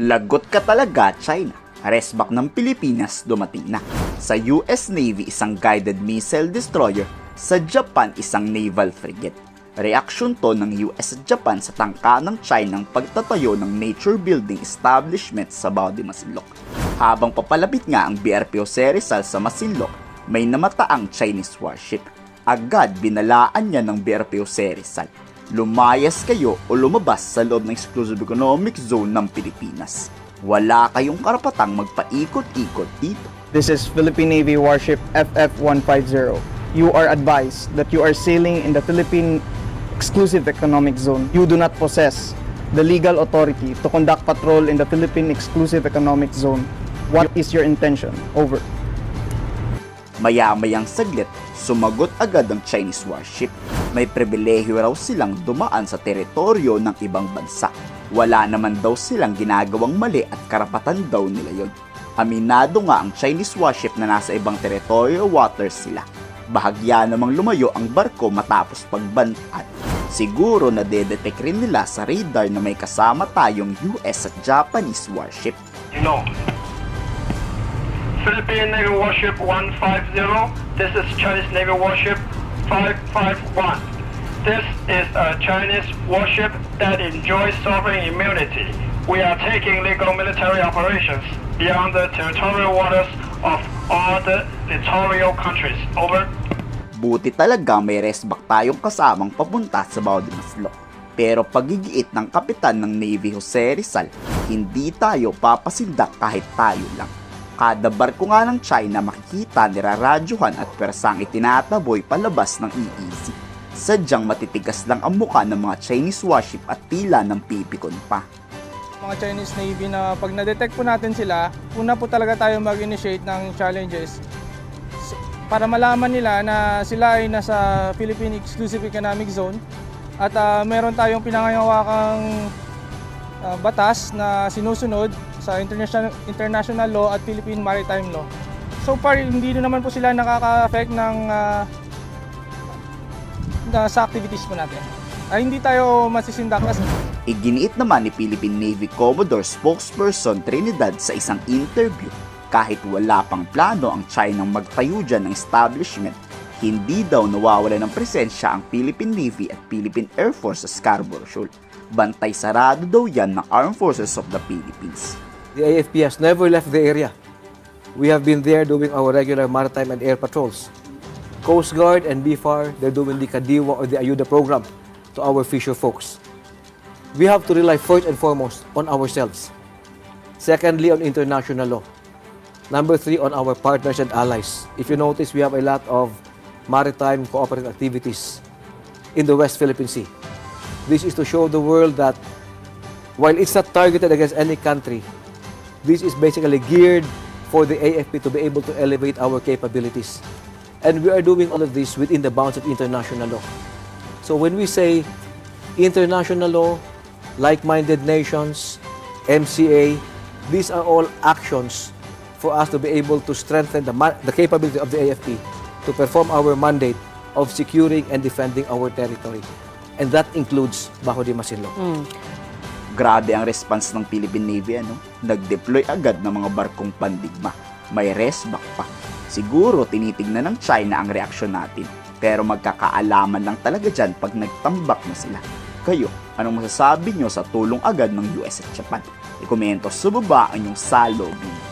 Lagot ka talaga, China. Resback ng Pilipinas dumating na. Sa US Navy, isang guided missile destroyer. Sa Japan, isang naval frigate. Reaksyon to ng US at Japan sa tangka ng China ng pagtatayo ng nature building establishment sa Baudi Masinloc. Habang papalapit nga ang BRP Jose Rizal sa Masinloc, may namataang Chinese warship. Agad binalaan niya ng BRP Jose Rizal. Lumayas kayo o lumabas sa loob ng exclusive economic zone ng Pilipinas. Wala kayong karapatang magpaikot-ikot dito. This is Philippine Navy warship FF-150. You are advised that you are sailing in the Philippine exclusive economic zone. You do not possess the legal authority to conduct patrol in the Philippine exclusive economic zone. What is your intention? Over. Maya-mayang saglit, sumagot agad ang Chinese warship. May pribilehyo raw silang dumaan sa teritoryo ng ibang bansa. Wala naman daw silang ginagawang mali at karapatan daw nila yon. Aminado nga ang Chinese warship na nasa ibang teritoryo waters sila. Bahagya namang lumayo ang barko matapos pagbantaan. Siguro na dedetect rin nila sa radar na may kasama tayong US at Japanese warship. You know. Philippine Navy Warship 150. This is Chinese Navy Warship 551. This is a Chinese warship that enjoys sovereign immunity. We are taking legal military operations beyond the territorial waters of all the littoral countries. Over. Buti talaga may resback tayong kasamang papunta sa Baudi Maslok. Pero pagigiit ng kapitan ng Navy Jose Rizal, hindi tayo papasindak kahit tayo lang. Kada barko nga ng China makikita niraradyohan at persang itinataboy palabas ng EEZ. Sadyang matitigas lang ang muka ng mga Chinese warship at tila ng pipikon pa. mga Chinese Navy na pag na-detect po natin sila, una po talaga tayo mag-initiate ng challenges para malaman nila na sila ay nasa Philippine Exclusive Economic Zone at ah, meron tayong pinangangawakang ah, batas na sinusunod sa international, international law at Philippine Maritime Law. So far, hindi naman po sila nakaka-affect ng ah, na sa activities po natin. Ay, hindi tayo masisindak kasi Iginiit naman ni Philippine Navy Commodore spokesperson Trinidad sa isang interview kahit wala pang plano ang China magtayo dyan ng establishment, hindi daw nawawala ng presensya ang Philippine Navy at Philippine Air Force sa Scarborough Shoal. Bantay sarado daw yan ng Armed Forces of the Philippines. The AFP has never left the area. We have been there doing our regular maritime and air patrols. Coast Guard and BFAR, they're doing the Kadiwa or the Ayuda program to our fisher folks. We have to rely first and foremost on ourselves. Secondly, on international law. Number three, on our partners and allies. If you notice, we have a lot of maritime cooperative activities in the West Philippine Sea. This is to show the world that while it's not targeted against any country, this is basically geared for the AFP to be able to elevate our capabilities. And we are doing all of this within the bounds of international law. So when we say international law, like-minded nations, MCA, these are all actions for us to be able to strengthen the, the capability of the AFP to perform our mandate of securing and defending our territory. And that includes Bajo de Masinloc. Mm. Grabe ang response ng Philippine Navy ano. Nag-deploy agad ng mga barkong pandigma. May resback pa. Siguro tinitignan ng China ang reaksyon natin. Pero magkakaalaman lang talaga dyan pag nagtambak na sila. Kayo, anong masasabi nyo sa tulong agad ng US at Japan? Ikomento sa baba ang inyong salobin.